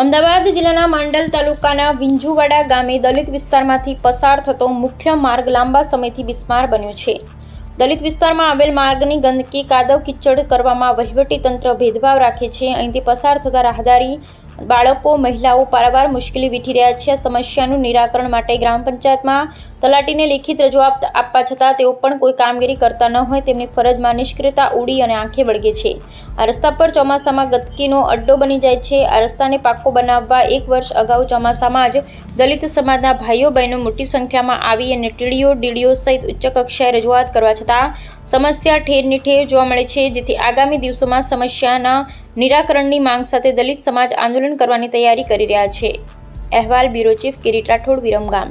અમદાવાદ જિલ્લાના માંડલ તાલુકાના વિંજુવાડા ગામે દલિત વિસ્તારમાંથી પસાર થતો મુખ્ય માર્ગ લાંબા સમયથી બિસ્માર બન્યો છે. દલિત વિસ્તારમાં આવેલ માર્ગની ગંદકી, કાદવ, કિચડ કરવામાં વહીવટી તંત્ર ભેદભાવ રાખે છે. અહીંથી પસાર થતા રાહદારી બાળકો, મહિલાઓ પારાવાર મુશ્કેલી વીઠી રહ્યા છે. સમસ્યાનું નિરાકરણ માટે ગ્રામ પંચાયતમાં તલાટીને લેખિત રજૂઆત આપવા છતાં તેઓ પણ કોઈ કામગીરી કરતા ન હોય તેમની ફરજમાં નિષ્ક્રિયતા ઉડી અને આંખે વળગે છે. આ રસ્તા પર ચોમાસામાં ગંદકીનો અડ્ડો બની જાય છે. આ રસ્તાને પાકો બનાવવા એક વર્ષ અગાઉ ચોમાસામાં જ દલિત સમાજના ભાઈઓ બહેનો મોટી સંખ્યામાં આવી અને ટીડીઓ, ડીડીઓ સહિત ઉચ્ચ કક્ષાએ રજૂઆત કરવા છતાં સમસ્યા ઠેરની ઠેર જોવા મળે છે. જેથી આગામી દિવસોમાં સમસ્યાના નિરાકરણની માંગ સાથે દલિત સમાજ આંદોલન કરવાની તૈયારી કરી રહ્યા છે. અહેવાલ બ્યુરો ચીફ કિરીટ રાઠોડ, વિરમગામ.